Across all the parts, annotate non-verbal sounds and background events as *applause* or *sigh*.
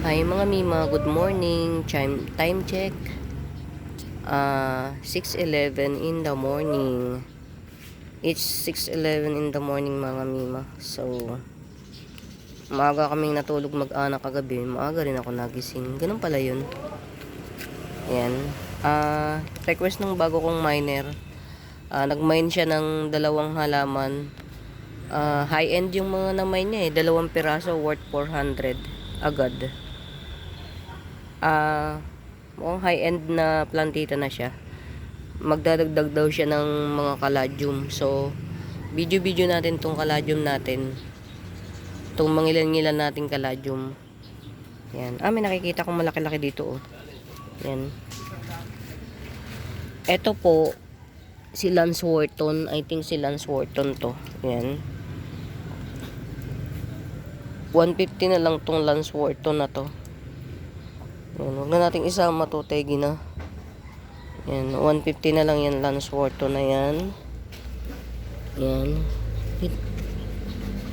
Hi mga Mima, good morning. Time, time check. Uh, 6.11 in the morning. It's 6.11 in the morning mga Mima. So, maaga kaming natulog mag-anak kagabi. Maaga rin ako nagising. Ganun pala yun. Ayan. Ah, request ng bago kong miner. Ah, nag-mine siya ng dalawang halaman. Ah, high-end yung mga na-mine niya eh. Dalawang piraso worth 400 agad. Ah, mukhang high-end na plantita na siya. Magdadagdag daw siya ng mga caladium. So, video-video natin tong caladium natin. Itong mangilan-ngilan nating caladium. Yan. Ah, may nakikita kong malaki-laki dito oh. Yan. Ito po, si Lance Wharton. I think si Lance Wharton to. Yan. 150 na lang tong Lance Wharton na to. Yan, huwag na nating isama to, tegi na. Yan, 150 na lang yan, Lance Wharton na yan. Yan.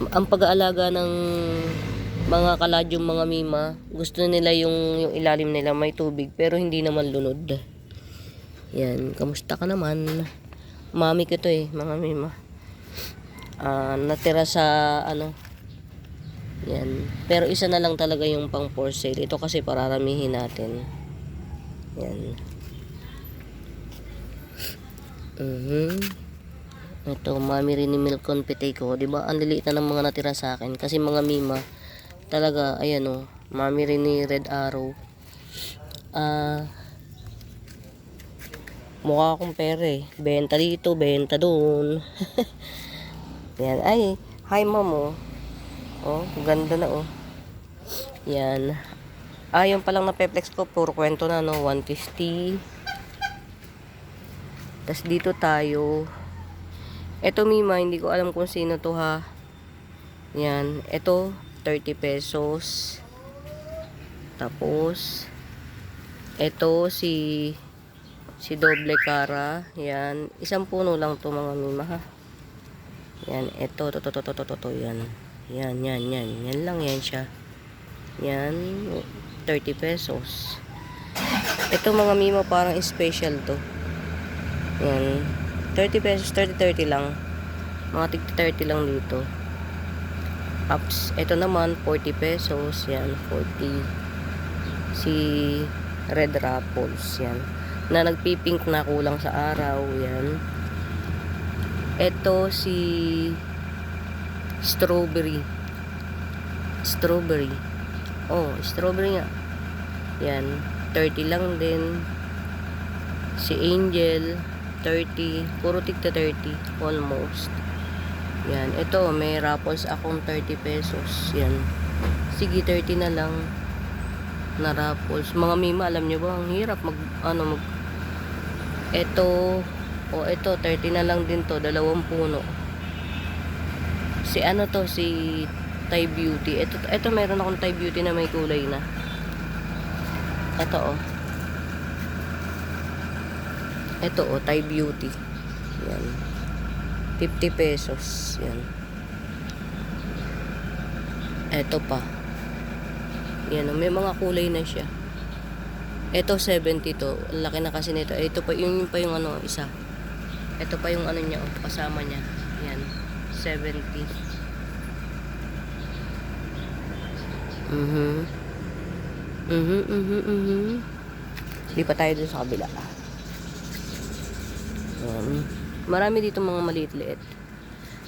Ang pag-aalaga ng mga kaladyong mga mima, gusto nila yung, yung ilalim nila may tubig, pero hindi naman lunod. Yan, kamusta ka naman? Mami ko to eh, mga mima. Ah, natira sa ano, yan. Pero isa na lang talaga yung pang for sale. Ito kasi pararamihin natin. Yan. Mhm. Ito, mami rin ni milk confite ko. 'Di ba? Ang liliit na ng mga natira sa akin. Kasi mga mima, talaga, ayan o. mami rin ni Red Arrow. Ah, mukha akong pere. Benta dito, benta doon. *laughs* Yan. Ay, hi mom oh. Oh, ganda na oh. Yan. Ah, yung palang napeplex ko, puro kwento na, no? 150. Tapos dito tayo. Ito, Mima, hindi ko alam kung sino to, ha? Yan. Ito, 30 pesos. Tapos, ito, si si doble cara. Yan. Isang puno lang to, mga Mima, ha? Yan. Ito, to, to, to, to, to, to, yan. Yan, yan, yan. Yan lang yan siya. Yan. 30 pesos. Ito mga Mima parang special to. Yan. 30 pesos, 30-30 lang. Mga tig 30 lang dito. Ups. Ito naman, 40 pesos. Yan, 40. Si Red Raffles. Yan. Na nagpipink na kulang sa araw. Yan. Ito si Strawberry. Strawberry. Oh, strawberry nga. Yan. 30 lang din. Si Angel. 30. Puro tigta 30. Almost. Yan. Ito, may raffles akong 30 pesos. Yan. Sige, 30 na lang na raffles. Mga mima, alam nyo ba, ang hirap mag, ano, mag, ito, o ito, 30 na lang din to, dalawang puno. Si ano to, si Thai Beauty. Ito, ito meron akong Thai Beauty na may kulay na. Ito, oh. Ito, oh, Thai Beauty. Yan. 50 pesos. Yan. Ito pa. Yan, oh, may mga kulay na siya. Ito 70 to. Laki na kasi nito. Ito pa yung, yung pa yung ano isa. Ito pa yung ano niya, oh, kasama niya. Yan. 70. Mhm. Mhm, mhm, mhm. Di pa tayo dun sa kabila. Yan. Marami dito mga maliit-liit.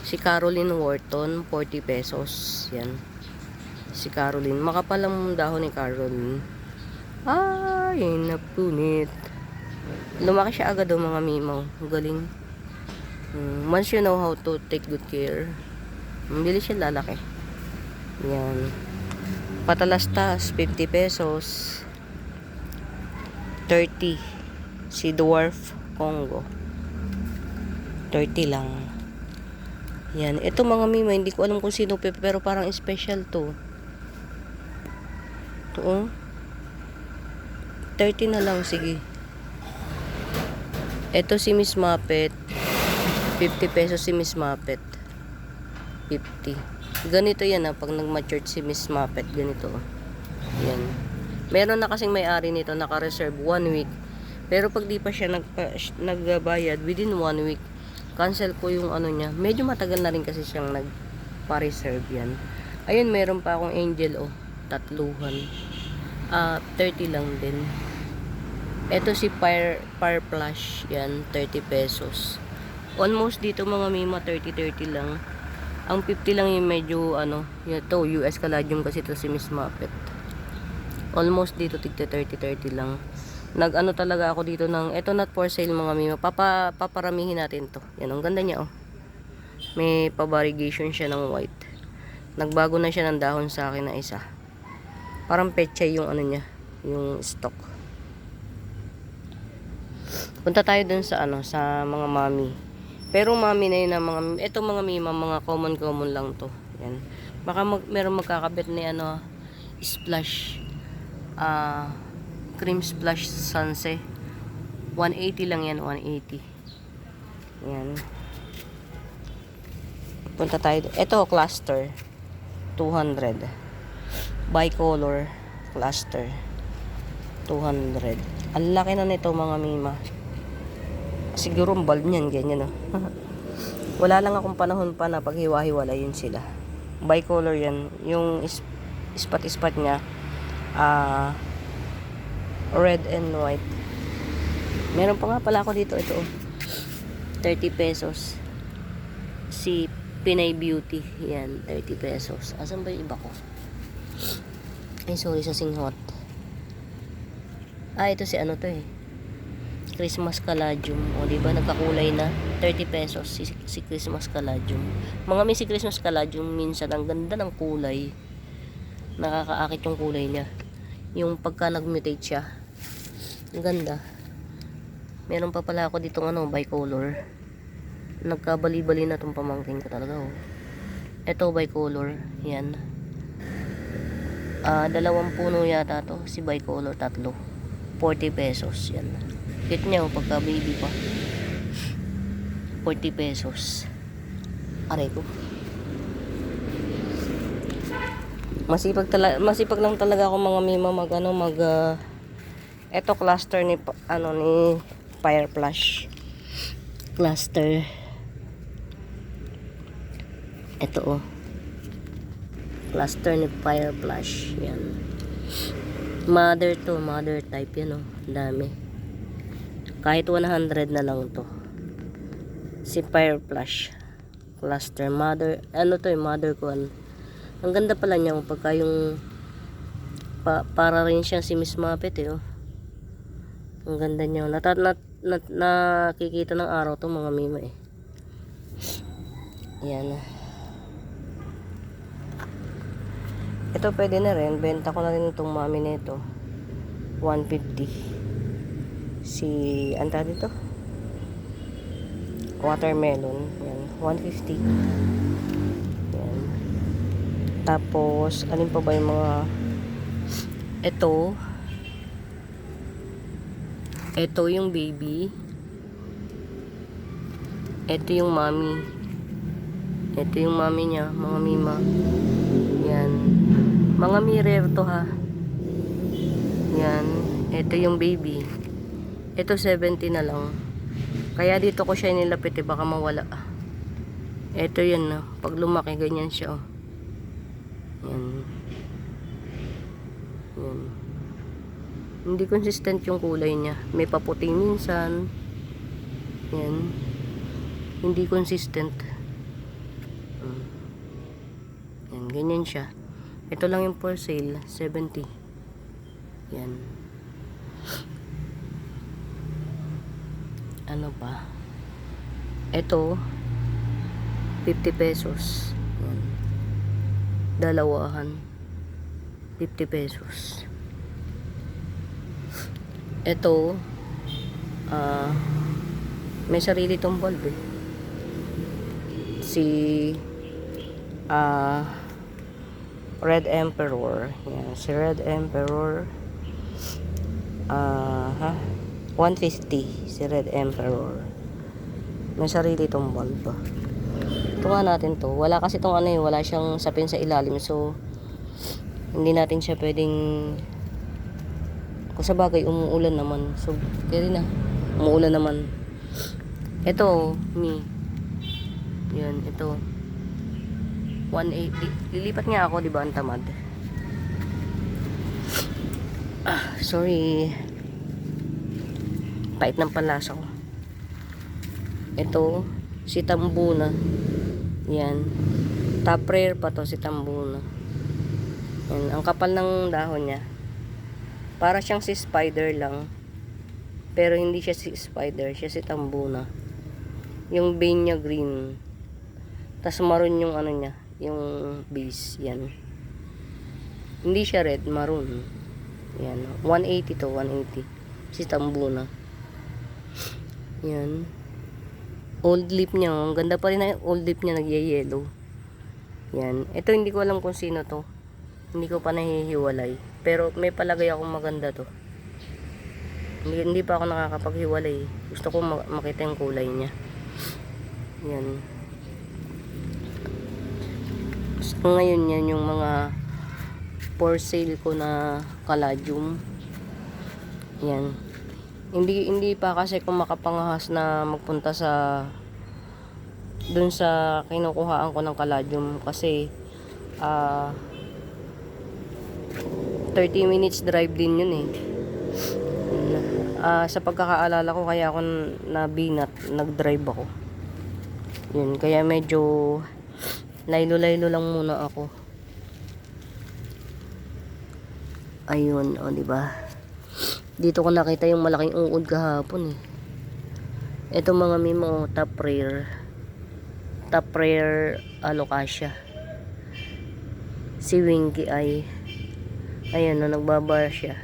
Si Caroline Wharton, 40 pesos. Yan. Si Caroline. Makapal ang dahon ni Caroline. Ay, napunit. Lumaki siya agad o mga mimaw. Galing. Hmm, Once you know how to take good care, mabili siya lalaki. Yan. Patalastas, 50 pesos. 30. Si Dwarf Congo. 30 lang. Yan. Ito mga mima, hindi ko alam kung sino pe- pero parang special to. Ito oh. 30 na lang, sige. Ito si Miss Muppet. 50 pesos si Miss Muppet. 50. Ganito yan ah, pag nag-mature si Miss Muppet, ganito. oh. Yan. Meron na kasing may-ari nito naka-reserve one week. Pero pag di pa siya nagpa, nagbayad within one week, cancel ko yung ano niya. Medyo matagal na rin kasi siyang nagpa-reserve yan. Ayun, meron pa akong angel oh, tatluhan. Ah, 30 lang din. Ito si Fire, Fire Flash, yan, 30 pesos. Almost dito mga mima, 30-30 lang. Ang 50 lang yung medyo, ano, ito, US Caladium kasi ito si Miss Muppet. Almost dito, tigta 30-30 lang. Nag-ano talaga ako dito ng, ito not for sale mga mima. Papa, paparamihin natin to. Yan, ang ganda niya, oh. May pa-variegation siya ng white. Nagbago na siya ng dahon sa akin na isa. Parang petchay yung ano niya, yung stock. Punta tayo dun sa ano, sa mga mami. Pero mami na yun ang mga, eto mga mima, mga common common lang to. Yan. Baka mag, meron magkakabit ni ano, splash, ah, cream splash sunset. 180 lang yan, 180. Yan. Punta tayo. Ito, cluster. 200. Bicolor cluster. 200. Ang laki na nito mga mima. Siguro ang bulb niyan, ganyan oh. *laughs* Wala lang akong panahon pa na paghiwa-hiwalayin sila. Bicolor yan. Yung is- ispat-ispat niya, ah, red and white. Meron pa nga pala ako dito, ito oh. 30 pesos. Si Pinay Beauty. Yan, 30 pesos. Asan ba yung iba ko? Ay, sorry sa singhot. Ah, ito si ano to eh. Christmas Caladium. O, di ba nagkakulay na? 30 pesos si, si Christmas Caladium. Mga may si Christmas Caladium, minsan ang ganda ng kulay. Nakakaakit yung kulay niya. Yung pagka nag-mutate siya. Ang ganda. Meron pa pala ako ditong ano, bicolor. Nagkabali-bali na tong pamangkin ko talaga oh. Ito bicolor, yan. Ah, dalawang puno yata to, si bicolor tatlo. 40 pesos yan. Cute niya oh, pagka baby pa. 40 pesos. Aray ko. Masipag tala masipag lang talaga ako mga mima mag ano mag ah, eto cluster ni ano ni Fire Flash. Cluster. Ito oh. Cluster ni Fire Flash. Yan. Mother to, mother type yan oh. Dami. Kahit 100 na lang to. Si Fire Flash. Cluster. Mother, ano to yung mother ko. Ano. Ang ganda pala niya oh, pagka yung pa, para rin siya si Miss Muppet eh oh. Ang ganda niya. oh. Nata, nat, nat, nakikita ng araw to mga mima eh. Yan. Ito pwede na rin. Benta ko na rin itong mami nito. 150. Si, anta dito? Watermelon. Yan. 150. Yan. Tapos, alin pa ba yung mga ito ito yung baby ito yung mommy ito yung mommy niya mga mima yan mga mirer to ha yan ito yung baby ito 70 na lang kaya dito ko siya nilapit eh baka mawala ito yan na pag lumaki ganyan siya oh. yan yan hindi consistent yung kulay niya. May paputing minsan. Yan. Hindi consistent. Mm. Yan, ganyan siya. Ito lang yung for sale, 70. Yan. Ano pa? Ito, 50 pesos. Dalawahan. 50 pesos. Ito, ah, may sarili tong bulb eh. Si, ah, Red Emperor. Yan, si Red Emperor. Ah, ha? 150 si Red Emperor. May sarili tong bulb. Ito nga natin to. Wala kasi tong ano eh, wala siyang sapin sa ilalim. So, hindi natin siya pwedeng Kung sa bagay, umuulan naman. So, kaya na. Umuulan naman. Ito, me. Yan, ito. 180. Lilipat nga ako, di ba, ang tamad. Ah, sorry. Pait ng palasa ko. Ito, si Tambuna. Yan. Top rare pa to si Tambuna. Yan, ang kapal ng dahon niya. Para siyang si spider lang. Pero hindi siya si spider, siya si Tambuna. Yung vein niya green. Tapos maroon yung ano niya, yung base, yan. Hindi siya red, maroon. Yan, 180 to, 180. Si Tambuna. Yan. Old lip niya, ang ganda pa rin na old lip niya, nagye-yellow. Yan. Ito hindi ko alam kung sino to. Hindi ko pa nahihiwalay. Pero may palagay akong maganda to. Hindi, hindi pa ako nakakapaghiwalay. Gusto ko ma- makita yung kulay niya. Yan. So, ngayon yan yung mga for sale ko na caladium. Yan. Hindi hindi pa kasi ko makapangahas na magpunta sa dun sa kinukuhaan ko ng caladium kasi ah 30 minutes drive din yun eh. Ah, sa pagkakaalala ko kaya ako nabinat, nag-drive ako. Yun, kaya medyo laylo-laylo lang muna ako. Ayun, o, di ba? Dito ko nakita yung malaking uod kahapon eh. Ito mga mimo, top rare. Top rare alocasia. Si Winky ay ayan na nagbabar siya.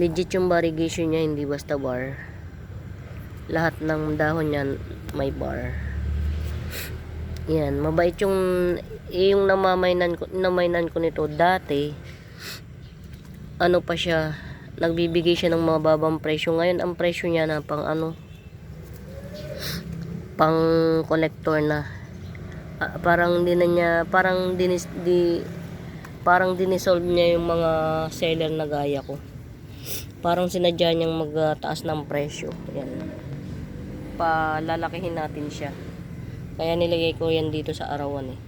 Legit yung variegation niya, hindi basta bar. Lahat ng dahon niya may bar. Yan, mabait yung eh, yung namamainan ko, namainan ko nito dati. Ano pa siya, nagbibigay siya ng mababang presyo. Ngayon ang presyo niya na pang ano pang collector na. Ah, parang di na niya, parang dinis di parang dinisolve niya yung mga seller na gaya ko. Parang sinadya niyang magtaas ng presyo. Yan. Palalakihin natin siya. Kaya nilagay ko yan dito sa arawan eh.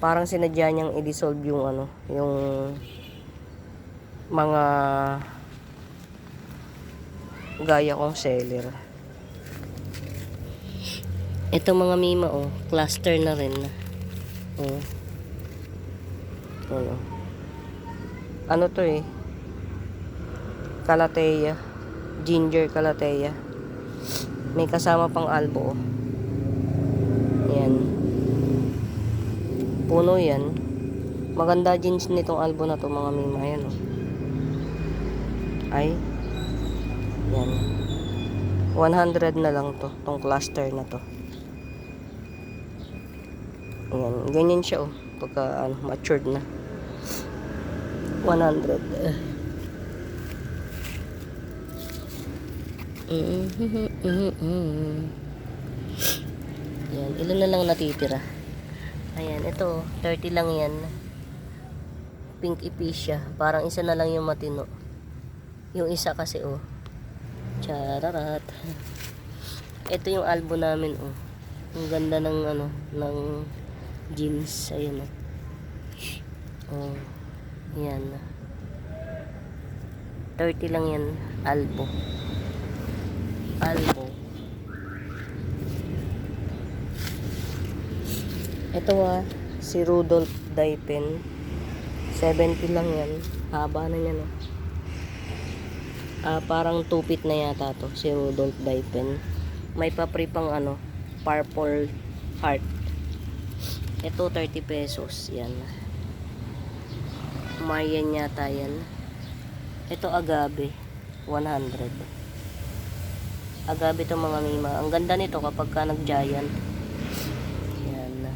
Parang sinadya niyang i-dissolve yung ano, yung mga gaya kong seller. Ito mga mima oh, cluster na rin. Oh. Ano? Ano to eh? Calathea. Ginger Calathea. May kasama pang albo. oh. Yan. Puno yan. Maganda jeans nitong albo na to mga mima. Yan oh. Ay. Yan. 100 na lang to. Tong cluster na to. Yan. Ganyan siya oh. Pagka ano, matured na. 100. *laughs* Yan, ilan na lang natitira. Ayan, ito, 30 lang yan. Pink epicea. Parang isa na lang yung matino. Yung isa kasi, oh. Chararat. Ito yung albo namin, oh. Ang ganda ng, ano, ng jeans. Ayan, oh. Oh. Yan. 30 lang yan, albo. Albo. Ito ah, si Rudolph Daipen. 70 lang yan. Haba na yan oh. Ah, parang tupit na yata to, si Rudolph Daipen. May papri pang ano, purple heart. Ito 30 pesos, yan. Mayan yata yan. Ito agave, 100. Agave to mga mima. Ang ganda nito kapag ka nag-giant. Yan.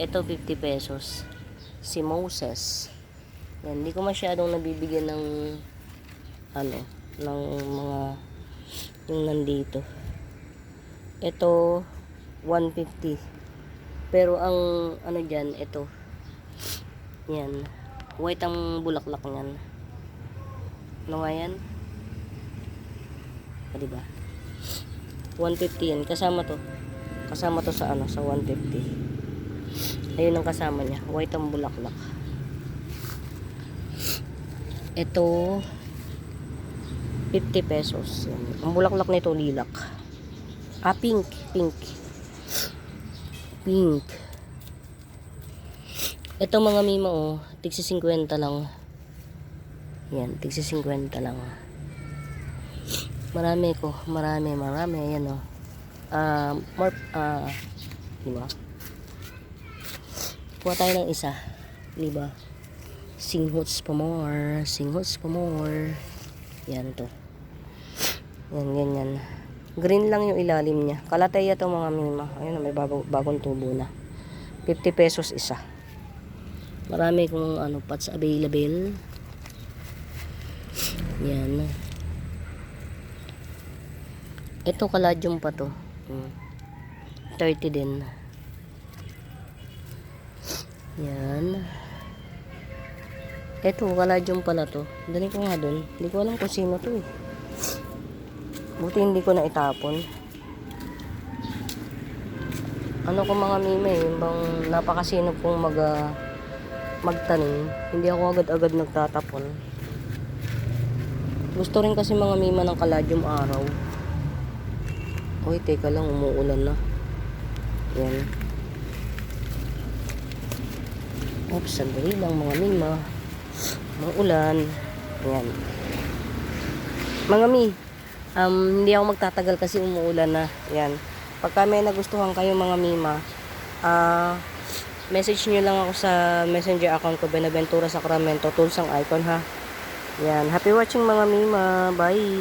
Ito 50 pesos. Si Moses. Yan. Hindi ko masyadong nabibigyan ng ano, ng mga yung nandito. Ito 150. Pero ang ano diyan, ito. Yan. White ang bulaklak niyan. Ano nga yan? Ah, diba? 150 yan. Kasama to. Kasama to sa ano, sa 150. Ayun ang kasama niya. White ang bulaklak. Ito, 50 pesos. Ang bulaklak nito, lilac. Ah, pink. Pink. Pink. Ito mga mima, oh. Tigsi 50 lang. Yan, tigsi 50 lang. Marami ko. Marami, marami. Ayan, oh. Ah, more, ah, di ba? Kuha tayo ng isa. Di ba? Singhots pa more. Singhots pa more. Yan to. Yan, ganyan. Green lang yung ilalim niya. Kalateya to mga mima. Ayun, may bago, bagong tubo na. 50 pesos isa. Marami kong ano, pots available. Yan. Ito kaladyum pa to. Hmm. 30 din. Yan. Ito, kaladyum pala to. Dali ko nga dun. Hindi ko alam kung sino to eh. Buti hindi ko na itapon. Ano ko mga mime, yung bang napakasinop kong mag, ah, magtanim. Hindi ako agad-agad nagtatapon. Gusto rin kasi mga mima ng kaladyum araw. Uy, teka lang, umuulan na. Yan. Oops, sandali lang mga mima. Mga ulan. Yan. Mga mi, um, hindi ako magtatagal kasi umuulan na. Yan. Pagka may nagustuhan kayo mga mima, ah, message nyo lang ako sa messenger account ko, Benaventura Sacramento, tools ang icon ha. Yan. Happy watching mga mima. Bye!